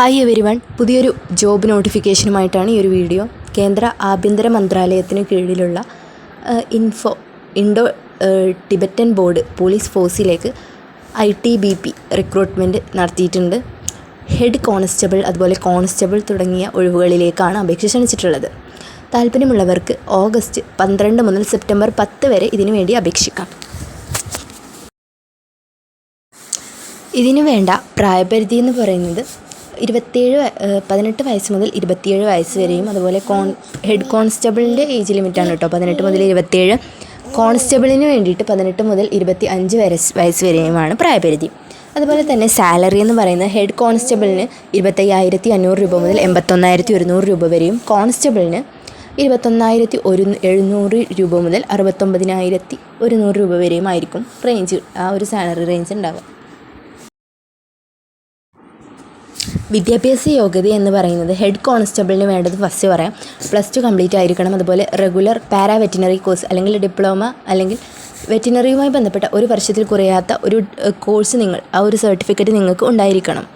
Hi everyone പുതിയൊരു job നോട്ടിഫിക്കേഷനുമായിട്ടാണ് ഈ ഒരു വീഡിയോ കേന്ദ്ര ആഭ്യന്തര മന്ത്രാലയത്തിന് കീഴിലുള്ള info Indo Tibetan border police ഫോഴ്സിലേക്ക് I T B P recruitment നടത്തിയിട്ടുണ്ട്. ഹെഡ് കോൺസ്റ്റബിൾ അതുപോലെ കോൺസ്റ്റബിൾ തുടങ്ങിയ ഒഴിവുകളിലേക്കാണ് അപേക്ഷ ക്ഷണിച്ചിട്ടുള്ളത്. താല്പര്യമുള്ളവർക്ക് ഓഗസ്റ്റ് പന്ത്രണ്ട് മുതൽ സെപ്റ്റംബർ പത്ത് വരെ ഇതിനു വേണ്ടി അപേക്ഷിക്കാം. ഇതിനു വേണ്ട പ്രായപരിധി എന്ന് പറയുന്നത് ഏഹ് പതിനെട്ട് വയസ്സ് മുതൽ ഇരുപത്തിയേഴ് വയസ്സ് വരെയും അതുപോലെ കോൺ ഹെഡ് കോൺസ്റ്റബിളിന്റെ ഏജ് ലിമിറ്റാണ് കേട്ടോ. പതിനെട്ട് മുതൽ ഇരുപത്തേഴ് കോൺസ്റ്റബിളിന് വേണ്ടിയിട്ട് പതിനെട്ട് മുതൽ ഇരുപത്തി അഞ്ച് വയസ്സ് വയസ്സ് വരെയുമാണ് പ്രായപരിധി. അതുപോലെ തന്നെ സാലറി എന്ന് പറയുന്നത് ഹെഡ് കോൺസ്റ്റബിളിന് ഇരുപത്തയ്യായിരത്തി അഞ്ഞൂറ് രൂപ മുതൽ എൺപത്തൊന്നായിരത്തി ഒരുന്നൂറ് രൂപ വരെയും കോൺസ്റ്റബിളിന് ഇരുപത്തൊന്നായിരത്തി ഒരു എഴുന്നൂറ് രൂപ മുതൽ അറുപത്തൊമ്പതിനായിരത്തി ഒരുന്നൂറ് രൂപ വരെയും ആയിരിക്കും റേഞ്ച് ആ ഒരു സാലറി റേഞ്ച് ഉണ്ടാവുക. വിദ്യാഭ്യാസ യോഗ്യത എന്ന് പറയുന്നത് ഹെഡ് കോൺസ്റ്റബിളിന് വേണ്ടത് ഫസ്റ്റ് പറയാം. പ്ലസ് ടു കംപ്ലീറ്റ് ആയിരിക്കണം. അതുപോലെ റെഗുലർ പാരാ വെറ്റിനറി കോഴ്സ് അല്ലെങ്കിൽ ഡിപ്ലോമ അല്ലെങ്കിൽ വെറ്റിനറിയുമായി ബന്ധപ്പെട്ട ഒരു വർഷത്തിൽ കുറയാത്ത ഒരു കോഴ്സ് നിങ്ങൾ ആ ഒരു സർട്ടിഫിക്കറ്റ് നിങ്ങൾക്ക് ഉണ്ടായിരിക്കണം.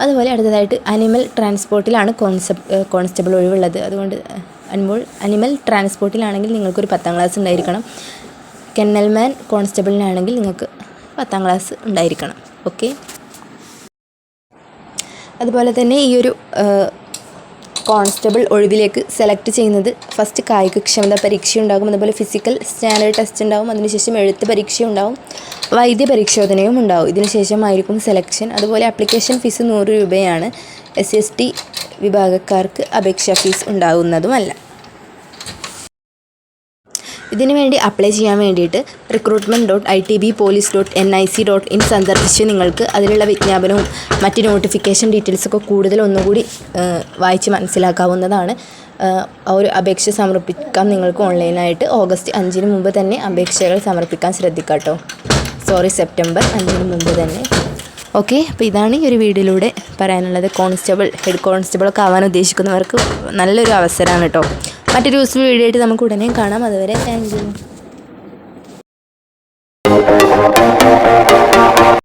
അതുപോലെ അടുത്തതായിട്ട് അനിമൽ ട്രാൻസ്പോർട്ടിലാണ് കോൺസെപ്റ്റ് കോൺസ്റ്റബിൾ ഒഴിവുള്ളത്. അതുകൊണ്ട് അനിമൽ അനിമൽ ട്രാൻസ്പോർട്ടിലാണെങ്കിൽ നിങ്ങൾക്കൊരു പത്താം ക്ലാസ് ഉണ്ടായിരിക്കണം. കെന്നൽമാൻ കോൺസ്റ്റബിളിനാണെങ്കിൽ നിങ്ങൾക്ക് പത്താം ക്ലാസ് ഉണ്ടായിരിക്കണം. ഓക്കെ അതുപോലെ തന്നെ ഈ ഒരു കോൺസ്റ്റബിൾ ഒഴിവിലേക്ക് സെലക്ട് ചെയ്യുന്നത് ഫസ്റ്റ് കായികക്ഷമത പരീക്ഷ ഉണ്ടാകും അതുപോലെ ഫിസിക്കൽ സ്റ്റാൻഡേർഡ് ടെസ്റ്റ് ഉണ്ടാകും അതിനുശേഷം എഴുത്ത് പരീക്ഷ ഉണ്ടാകും വൈദ്യ പരിശോധനയും ഉണ്ടാവും. ഇതിനുശേഷമായിരിക്കും സെലക്ഷൻ അതുപോലെ അപ്ലിക്കേഷൻ ഫീസ് നൂറ് രൂപയാണ്. എസ് എസ് ടി വിഭാഗക്കാർക്ക് അപേക്ഷാ ഫീസ് ഉണ്ടാകുന്നതുമല്ല ഇതിനു വേണ്ടി അപ്ലൈ ചെയ്യാൻ വേണ്ടിയിട്ട് recruitment dot I T B police dot N I C dot in സന്ദർശിച്ച് നിങ്ങൾക്ക് അതിലുള്ള വിജ്ഞാപനവും മറ്റ് നോട്ടിഫിക്കേഷൻ ഡീറ്റെയിൽസൊക്കെ കൂടുതൽ ഒന്നുകൂടി വായിച്ച് മനസ്സിലാക്കാവുന്നതാണ്. ഒരു അപേക്ഷ സമർപ്പിക്കാം നിങ്ങൾക്ക് ഓൺലൈനായിട്ട് ഓഗസ്റ്റ് അഞ്ചിന് മുമ്പ് തന്നെ അപേക്ഷകൾ സമർപ്പിക്കാൻ ശ്രദ്ധിക്കാം കേട്ടോ സോറി സെപ്റ്റംബർ അഞ്ചിന് മുമ്പ് തന്നെ. ഓക്കെ അപ്പോൾ ഇതാണ് ഈ ഒരു വീഡിയോയിലൂടെ പറയാനുള്ളത്. കോൺസ്റ്റബിൾ ഹെഡ് കോൺസ്റ്റബിളൊക്കെ ആവാൻ ഉദ്ദേശിക്കുന്നവർക്ക് നല്ലൊരു അവസരമാണ് കേട്ടോ മറ്റൊരു യൂസ്ഫുൾ വീഡിയോ ആയിട്ട് നമുക്ക് ഉടനെ കാണാം. അതുവരെ താങ്ക്